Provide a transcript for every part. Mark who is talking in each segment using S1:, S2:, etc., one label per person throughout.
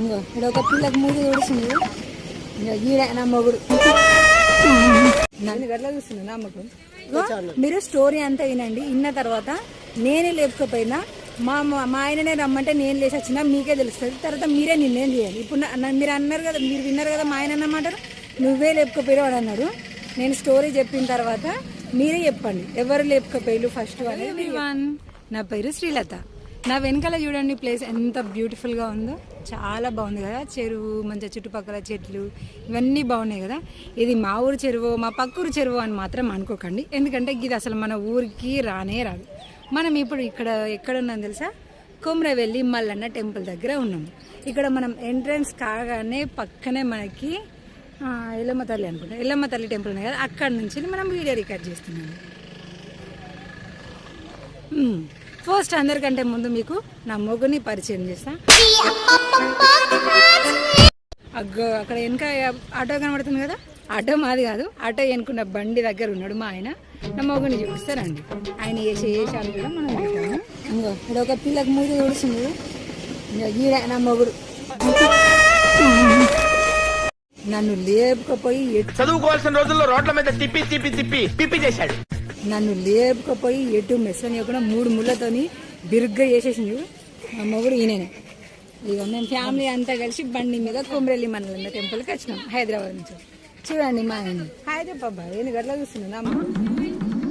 S1: ఇంకో ఇక్కడ ఒక పిల్లకి మూడు తోడుస్తుంది. ఇంకా ఈడ నా మొగుడు. నన్ను గట్లా చూస్తుంది నా మొగుడు. మీరు స్టోరీ అంతా వినండి. విన్న తర్వాత నేనే లేపుకపోయినా మా మా ఆయననే రమ్మంటే నేను లేచి వచ్చినా మీకే తెలుస్తుంది. తర్వాత మీరే నిర్ణయం చేయాలి. ఇప్పుడు మీరు అన్నారు కదా మీరు విన్నారు కదా మా ఆయన అన్నమాట నువ్వే లేపుకపోయావు అని అన్నాడు నేను స్టోరీ చెప్పిన తర్వాత మీరే చెప్పండి. ఎవరు లేపుకపోయారు ఫస్ట్ అనేది నా పేరు శ్రీలత. నా వెనకాల చూడండి ప్లేస్ ఎంత బ్యూటిఫుల్గా ఉందో. చాలా బాగుంది కదా. చెరువు మంచిగా చుట్టుపక్కల చెట్లు ఇవన్నీ బాగున్నాయి కదా. ఇది మా ఊరు చెరువు మా పక్కూరు చెరువు అని మాత్రం అనుకోకండి. ఎందుకంటే ఇది అసలు మన ఊరికి రానే రాదు. మనం ఇప్పుడు ఇక్కడ ఎక్కడ ఉన్నాం తెలుసా? కొమ్రవెల్లి మల్లన్న టెంపుల్ దగ్గర ఉన్నాము ఇక్కడ మనం ఎంట్రన్స్ కాగానే పక్కనే మనకి ఎల్లమ్మ తల్లి అనుకుంటాం. ఎల్లమ్మ తల్లి టెంపుల్ ఉంది కదా. అక్కడ నుంచి మనం వీడియో రికార్డ్ చేస్తున్నాము ఫస్ట్ అందరికంటే ముందు మీకు నా మొగుని పరిచయం చేస్తా. అగ్గో అక్కడ వెనక ఆటో కనబడుతుంది కదా? ఆటో మాది కాదు. ఆటో వెనుకున్న బండి దగ్గర ఉన్నాడు మా ఆయన. నా మొగుని చూపిస్తారండి ఆయన చేసే వేషాలు కూడా మనం ఇంకో ఇప్పుడు ఒక పిల్లకి మూడు చూడుస్తుంది ఈడ నా మొగుడు. నన్ను లేపుకపోయి
S2: చదువుకోవాల్సిన రోజుల్లో రోడ్ల మీద తిప్పి తిప్పి తిప్పి తిప్పి చేశాడు.
S1: నన్ను లేపుకపోయి ఎటు మెస్సనియకుండా మూడు ముళ్ళతోని బిరుగ్గా చేసేసింది చూడు. మా మొగుడు ఈయననే. ఇక మేము ఫ్యామిలీ అంతా కలిసి బండి మీద కొమరెల్లి మనలన్న టెంపుల్కి వచ్చినాం హైదరాబాద్ నుంచి. చూడండి మా ఆయన. హాయ్ చెప్పబ్బా నేను గట్లా చూస్తున్నాను అమ్మ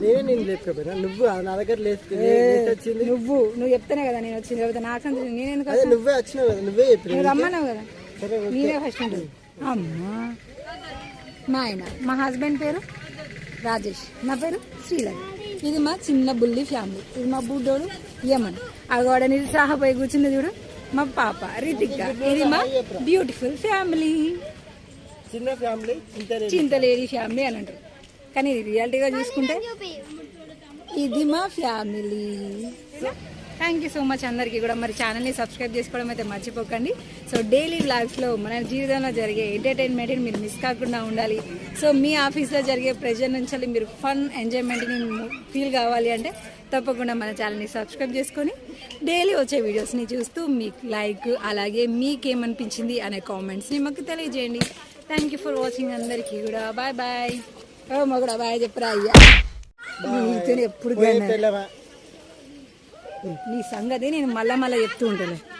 S3: నేనే లేపుకపోయినా? నువ్వు నా దగ్గర లేచి లేచి వచ్చింది?
S1: నువ్వు నువ్వు చెప్తేనే కదా నేను వచ్చింది లేకపోతే నాకంటే నేను ఎందుకు?
S3: నువ్వే వచ్చినావు కదా నువ్వే
S1: రమ్మన్నావు కదా? నేనే ఫస్ట్ ఉంటుంది అమ్మా. మా ఆయన మా హస్బెండ్ పేరు? రాజేష్. నా పేరు శ్రీలత. ఇది మా చిన్న బుల్లి ఫ్యామిలీ. ఇది మా బుడ్డోడు యమన్. అగోడ నిరుత్సాహపోయి కూర్చుంది చూడు. మా పాప రితిక. ఇది మా బ్యూటిఫుల్ ఫ్యామిలీ.
S3: చిన్న ఫ్యామిలీ
S1: చింతలేని ఫ్యామిలీ. అని అంటారు. కానీ ఇది రియాలిటీగా చూసుకుంటే ఇది మా family. Thank you so much అందరికీ కూడా. మరి ఛానల్ని సబ్స్క్రైబ్ చేసుకోవడం అయితే మర్చిపోకండి. సో డైలీ వ్లాగ్స్లో మన జీవితంలో జరిగే ఎంటర్టైన్మెంట్ని మీరు మిస్ కాకుండా ఉండాలి. సో మీ ఆఫీస్లో జరిగే ప్రెజర్ నుంచి మీరు ఫన్ ఎంజాయ్మెంట్ని ఫీల్ కావాలి అంటే తప్పకుండా మన ఛానల్ని సబ్స్క్రైబ్ చేసుకొని డైలీ వచ్చే వీడియోస్ని చూస్తూ మీకు లైక్ అలాగే మీకేమనిపించింది అనే కామెంట్స్ని మాకు తెలియజేయండి. థ్యాంక్ యూ ఫర్ వాచింగ్ అందరికీ కూడా. బాయ్ బాయ్ ఓ మగుడా బాయ్ చెప్పరా అయ్యా. ఎప్పుడు నీ సంగతి నేను మళ్ళా మళ్ళీ చెప్తూ ఉంటాను.